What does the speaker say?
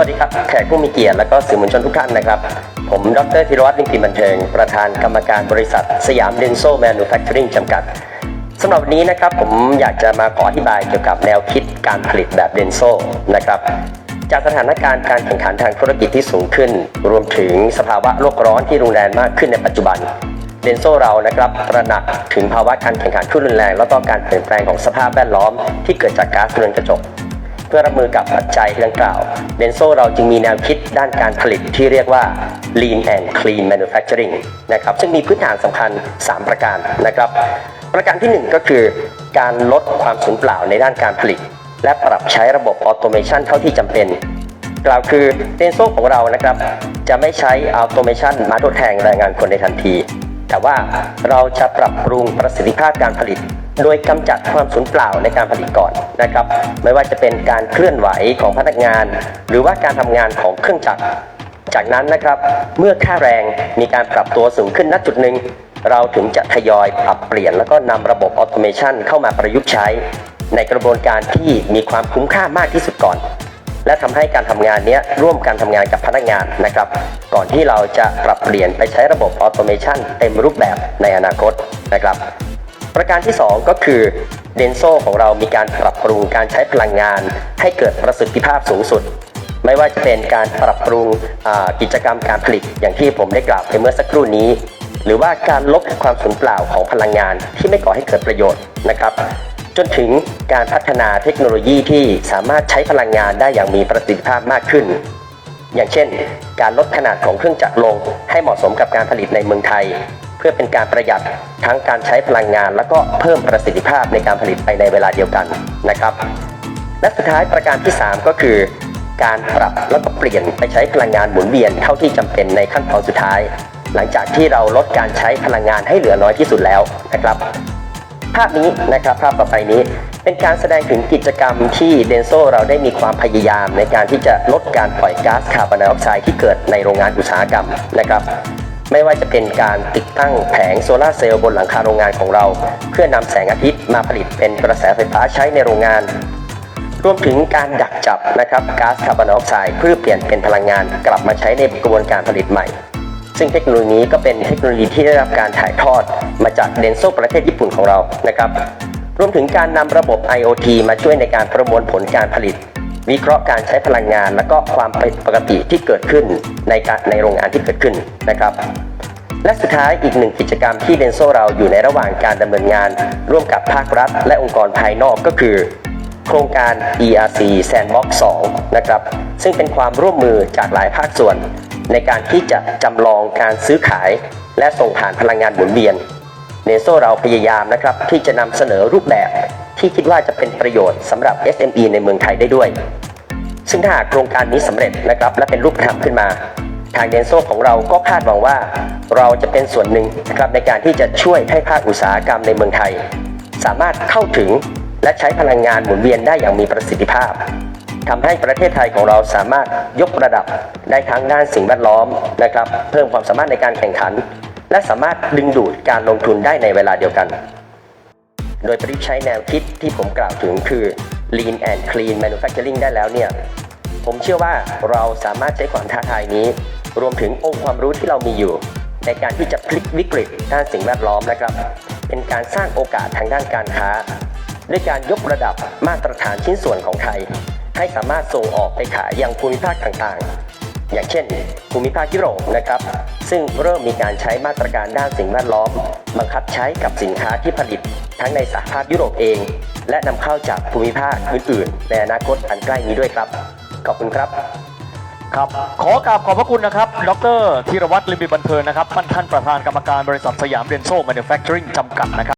วัสดีครับแขกผู้มีเกียรติและก็สื่อมวลชนทุกท่านนะครับ ผมดรธีรวัตรลิมปิบันเทิง ประธานกรรมการบริษัท สยามเดนโซแมนูแฟคเจอริงจำกัดสำหรับวันนี้นะครับผมอยากจะมาขออธิบายเกี่ยวกับแนวคิดการผลิตแบบเดนโซนะครับจากสถานการณ์การแข่งขันทางธุรกิจที่สูงขึ้น รวมถึงสภาวะโลกร้อนที่รุนแรงมากขึ้นในปัจจุบันเดนโซเรานะครับตระหนักถึงภาวะการแข่งขันที่รุนแรง แล้วก็การเปลี่ยนแปลงของสภาพแวดล้อมที่เกิดจากก๊าซเรือนกระจก เพื่อรับมือกับปัจจัยดังกล่าวเดนโซเราจึงมีแนวคิดด้านการผลิตที่เรียกว่า Lean and Clean Manufacturing นะครับซึ่งมีพื้นฐานสำคัญ 3 ประการนะครับ ประการทีหนึ่1 ก็คือ การลดความสูญเปล่าในด้านการผลิต และปรับใช้ระบบออโตเมชันเท่าที่จำเป็นกล่าวคือเดนโซของเรานะครับ จะไม่ใช้ออโตเมชันมาทดแทนแรงงานคนในทันที แต่ว่าเราจะปรับปรุงประสิทธิภาพการผลิต โดยกำจัดความสูญเปล่าในการผลิตก่อนนะครับ ไม่ว่าจะเป็นการเคลื่อนไหวของพนักงาน หรือว่าการทำงานของเครื่องจักร จากนั้นนะครับเมื่อค่าแรงมีการปรับตัวสูงขึ้นณจุดหนึ่งเราถึงจะทยอยปรับเปลี่ยน แล้วก็นำระบบออโตเมชันเข้ามาประยุกต์ใช้ ในกระบวนการที่มีความคุ้มค่ามากที่สุดก่อน และทำให้การทำงานเนี้ยร่วมกันทำงานกับพนักงานนะครับ ก่อนที่เราจะปรับเปลี่ยนไปใช้ระบบออโตเมชันเต็มรูปแบบในอนาคตนะครับ ประการที่ 2 ก็คือเดนโซของเรามีการปรับปรุงการใช้พลังงาน ให้เกิดประสิทธิภาพสูงสุด ไม่ว่าจะเป็นการปรับปรุงกิจกรรมการผลิตอย่างที่ผมได้กล่าวไปเมื่อสักครู่นี้ หรือว่าการลดความสูญเปล่าของพลังงานที่ไม่ก่อให้เกิดประโยชน์นะครับ จนถึงการพัฒนาเทคโนโลยีที่สามารถใช้พลังงานได้อย่างมีประสิทธิภาพมากขึ้น อย่างเช่น การลดขนาดของเครื่องจักรลงให้เหมาะสมกับการผลิตในเมืองไทย เพื่อเป็นการประหยัดทั้งการใช้พลังงาน แล้วก็เพิ่มประสิทธิภาพในการผลิตไปในเวลาเดียวกันนะครับ และสุดท้ายประการที่ 3 ก็คือ การปรับแล้วก็เปลี่ยนไปใช้พลังงานหมุนเวียนเท่าที่จำเป็นในขั้นตอนสุดท้าย หลังจากที่เราลดการใช้พลังงานให้เหลือน้อยที่สุดแล้วนะครับ ภาพนี้นะครับภาพต่อไปนี้เป็นการแสดงถึงกิจกรรมที่เดนโซเราได้มีความพยายามในการที่จะลดการปล่อยก๊าซคาร์บอนไดออกไซด์ที่เกิดในโรงงานอุตสาหกรรมนะครับ ไม่ว่าจะเป็นการติดตั้งแผงโซลาร์เซลล์บนหลังคาโรงงานของเรา เพื่อนำแสงอาทิตย์มาผลิตเป็นกระแสไฟฟ้าใช้ในโรงงาน รวมถึงการดักจับนะครับก๊าซคาร์บอนไดออกไซด์เพื่อเปลี่ยนเป็นพลังงานกลับมาใช้ในกระบวนการผลิตใหม่ ซึ่งเทคโนโลยีนี้ก็เป็นเทคโนโลยีที่ได้รับการถ่ายทอด มาจากเดนโซประเทศญี่ปุ่นของเรานะครับรวมถึงการนำระบบ IoT มาช่วยในการประมวลผลการผลิต วิเคราะห์การใช้พลังงาน และก็ความผิดปกติที่เกิดขึ้นในการในโรงงานที่เกิดขึ้นนะครับ และสุดท้ายอีกหนึ่งกิจกรรมที่เดนโซเราอยู่ในระหว่างการดำเนินงาน ร่วมกับภาครัฐ และองค์กรภายนอกก็คือ โครงการ ERC Sandbox 2 นะครับ ซึ่งเป็นความร่วมมือจากหลายภาคส่วน ในการที่จะจำลองการซื้อขาย และส่งผ่านพลังงานหมุนเวียน เนโซเราพยายามนะครับที่จะนำเสนอรูปแบบที่คิดว่าจะเป็นประโยชน์สำหรับ SME ในเมืองไทยได้ด้วย ซึ่งถ้าหากโครงการนี้สำเร็จนะครับและเป็นรูปธรรมขึ้นมา ทางเดนโซของเราก็คาดหวังว่า เราจะเป็นส่วนหนึ่งนะครับในการที่จะช่วยให้ภาคอุตสาหกรรมในเมืองไทย สามารถเข้าถึงและใช้พลังงานหมุนเวียนได้อย่างมีประสิทธิภาพทำให้ประเทศไทยของเราสามารถยกระดับได้ทั้งด้านสิ่งแวดล้อมนะครับ เพิ่มความสามารถในการแข่งขัน และสามารถดึงดูดการลงทุนได้ในเวลาเดียวกัน โดยประยุกต์ใช้แนวคิดที่ผมกล่าวถึงคือ Lean and Clean Manufacturing ได้แล้วเนี่ย ผมเชื่อว่าเราสามารถใช้ความท้าทายนี้ รวมถึงองค์ความรู้ที่เรามีอยู่ ในการที่จะพลิกวิกฤตด้านสิ่งแวดล้อมนะครับ เป็นการสร้างโอกาสทางด้านการค้า ด้วยการยกระดับมาตรฐานชิ้นส่วนของไทย ให้สามารถส่งออกไปขายยังภูมิภาคต่างๆ อย่างเช่น ภูมิภาคยุโรปนะครับซึ่งเริ่มมีการใช้มาตรการด้านสิ่งแวดล้อม บังคับใช้กับสินค้าที่ผลิต ทั้งในสหภาพยุโรปเอง และนำเข้าจากภูมิภาคอื่น ๆ ในอนาคตอันใกล้นี้ด้วยครับ ขอบคุณครับครับขอกราบขอบพระคุณนะครับ ดรธีรวัตรลิมบิบันเทิงนะครับท่านประธานกรรมการบริษัทสยามเรนโซ่แมนูแฟคเจอริงจำกัดนะครับ